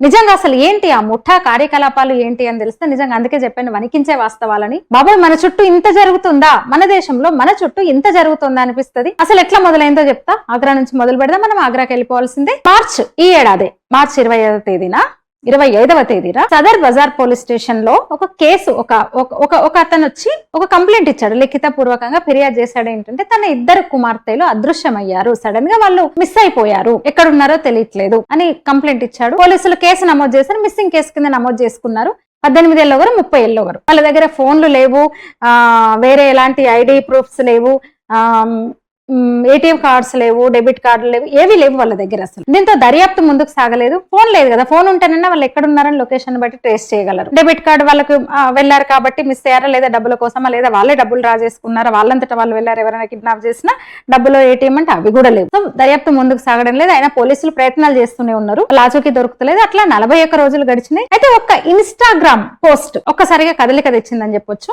నిజంగా అసలు ఏంటి ఆ ముఠా కార్యకలాపాలు ఏంటి అని తెలిస్తే నిజంగా అందుకే చెప్పాను వణికించే వాస్తవాలని. బాబాయ్ మన చుట్టూ ఇంత జరుగుతుందా? మన దేశంలో మన చుట్టూ ఇంత జరుగుతుందా అనిపిస్తది? అసలు ఎట్లా మొదలైందో చెప్తా. ఆగ్రా నుంచి మొదలు పెడదాం మనం ఆగ్రాకి వెళ్ళిపోవాల్సిందే. మార్చ్ ఈ ఏడాది మార్చ్ ఇరవై ఐదో తేదీన ఇరవై ఐదవ తేదీన సదర్ బజార్ పోలీస్ స్టేషన్లో ఒక కేసు ఒక ఒక- ఒక ఒక అతను వచ్చి ఒక కంప్లైంట్ ఇచ్చాడు. లిఖిత పూర్వకంగా ఫిర్యాదు చేశాడు ఏంటంటే తన ఇద్దరు కుమార్తెలు అదృశ్యమయ్యారు. సడన్గా వాళ్ళు మిస్ అయిపోయారు. ఎక్కడున్నారో తెలియట్లేదు అని కంప్లైంట్ ఇచ్చాడు. పోలీసులు కేసు నమోదు చేశారు. మిస్సింగ్ కేసు కింద నమోదు చేసుకున్నారు. పద్దెనిమిది ఏళ్ళు ఒకరు ముప్పై ఏళ్ళు ఒకరు వాళ్ళ దగ్గర ఫోన్లు లేవు. ఆ వేరే ఎలాంటి ఐడి ప్రూఫ్స్ లేవు. ఆ ఏటీఎం కార్డ్స్ లేవు డెబిట్ కార్డులు లేవు ఏవి లేవు వాళ్ళ దగ్గర అసలు. దీంతో దర్యాప్తు ముందుకు సాగలేదు. ఫోన్ లేదు కదా ఫోన్ ఉంటేనన్నా వాళ్ళు ఎక్కడ ఉన్నారని లొకేషన్ బట్టి ట్రేస్ చేయగలరు. డెబిట్ కార్డు వాళ్ళకు వెళ్ళారు కాబట్టి మిస్ అయ్యారా లేదా డబ్బుల కోసమా లేదా వాళ్ళే డబ్బులు డ్రా చేసుకున్నారా వాళ్ళంతటా వాళ్ళు వెళ్ళారు ఎవరైనా కిడ్నాప్ చేసినా డబ్బులు ఏటీఎం అంటే అవి కూడా లేవు. సో దర్యాప్తు ముందుకు సాగడం లేదు. అయినా పోలీసులు ప్రయత్నాలు చేస్తూనే ఉన్నారు. లాచూకి దొరుకుతలేదు. అట్లా నలభై ఒక్క రోజులు గడిచినాయి. అయితే ఒక్క ఇన్స్టాగ్రామ్ పోస్ట్ ఒక్కసారిగా కదలిక తెచ్చిందని చెప్పొచ్చు.